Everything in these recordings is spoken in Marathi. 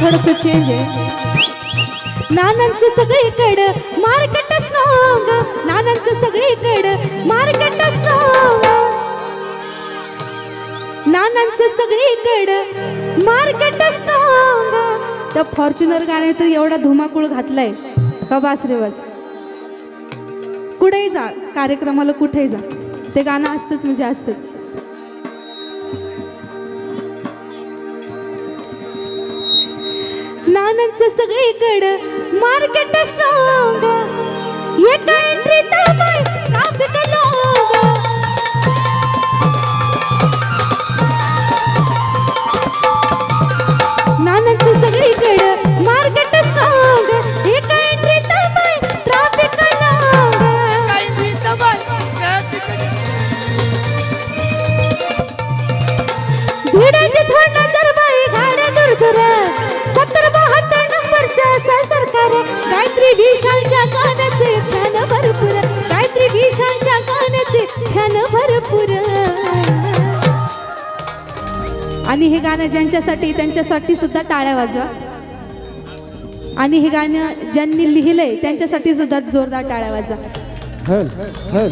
थोडस चेंज आहे. नानांचं सगळीकडं मार्केट स्ट्रॉंग नानांचं सगळीकडं मार्केट स्ट्रॉंग नानांचं सगळीकडं मार्केट स्ट्रॉंग त्या फॉर्च्युनर गाणे तर एवढा धुमाकूळ घातलाय. का बास रे बस? कुठेही जा कार्यक्रमाला कुठेही जा. ते गाणं असतंच म्हणजे असतंच. नानांचं सगळीकडं मार्केट स्ट्रॉंग एका एंट्री बाय सगळीकडं मार्केट स्ट्रॉंग एका गायत्री विशालच्या गाण्याचे फॅन भरपूर. गायत्री विशालच्या गाण्याचे फॅन भरपूर. आणि हे गाणं ज्यांच्यासाठी त्यांच्यासाठी सुद्धा टाळ्या वाजवा. आणि हे गाणं ज्यांनी लिहिलंय त्यांच्यासाठी सुद्धा जोरदार टाळ्या वाजवा. हल हल.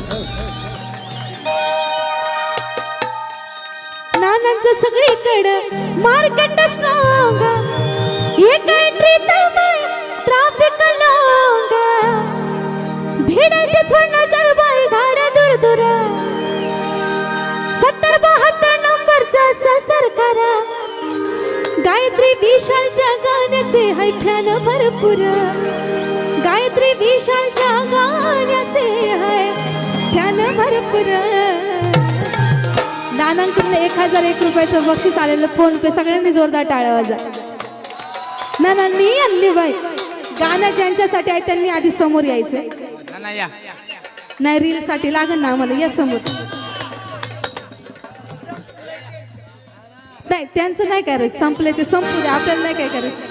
नानांचं सगळीकडं मार्केट स्ट्रॉंग एक एंट्री भिडायचे थोड नजर बाई दूर दूर सत्तर बहात्तर नंबरचा असा सरकार गायत्री विशालच्या गाण्याचे हैठ्यान भरपूर. गायत्री विशालच्या गाण्याचे है फॅन भरपूर. नानांकडून एक हजार एक रुपयाचं बक्षीस आलेलं फोन पे सगळ्यांनी जोरदार टाळ्या वाजा. नानांनी आणली बाई. गाणं ज्यांच्यासाठी आहे त्यांनी आधी समोर यायचं. नाना या. नाही रील साठी लागेल ना आम्हाला या समोर. नाही त्यांचं नाही करायचं. संपले ते संपू दे. आपल्याला नाही काय करायचं.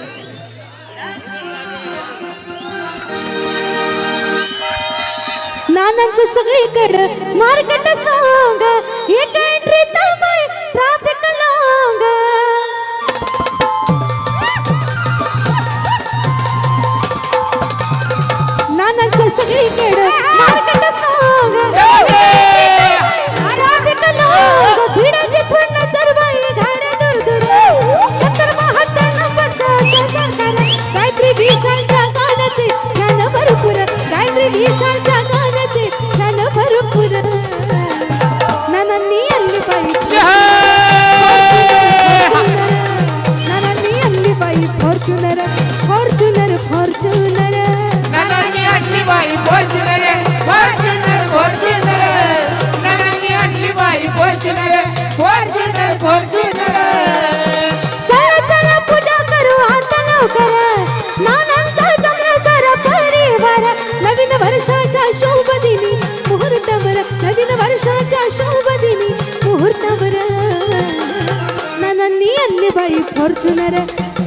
नानांचं सगळीकडं मार्केट स्ट्रॉंग एक सगळीकडं मार्केट स्ट्रॉंग ट्रॅफिक लॉंग भिडाची थोड नजर बाई गाड्या दूर दूर. सत्तर बहात्तर नंबरचा असा सरकार गायत्री विशालच्या गाण्याचे फॅन भरपूर. गायत्री विशालच्या गाण्याचे फॅन भरपूर. नानांनी आणली बाई नानांनी आणली बाई Fortuner Fortuner Fortuner Fortuner Fortuner Fortuner चला चला पूजा करू आता लवकर. नानांचा जमला सारा परिवार. नवीन वर्षाच्या शुभ दिनी मुहूर्तवर. नवीन वर्षाच्या शुभ दिनी मुहूर्तवर. नानांनी आणली बाई फॉर्च्युनर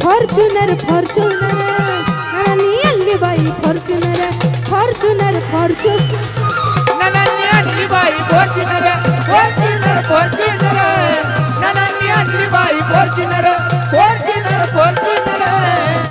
फॉर्च्युनर फॉर्च्युनर नानांनी आणली बाई फॉर्च्युनर फॉर्च्युनर फॉर्च्युनर नानांनी आणली बाई फॉर्च्युनर फॉर्च्युनर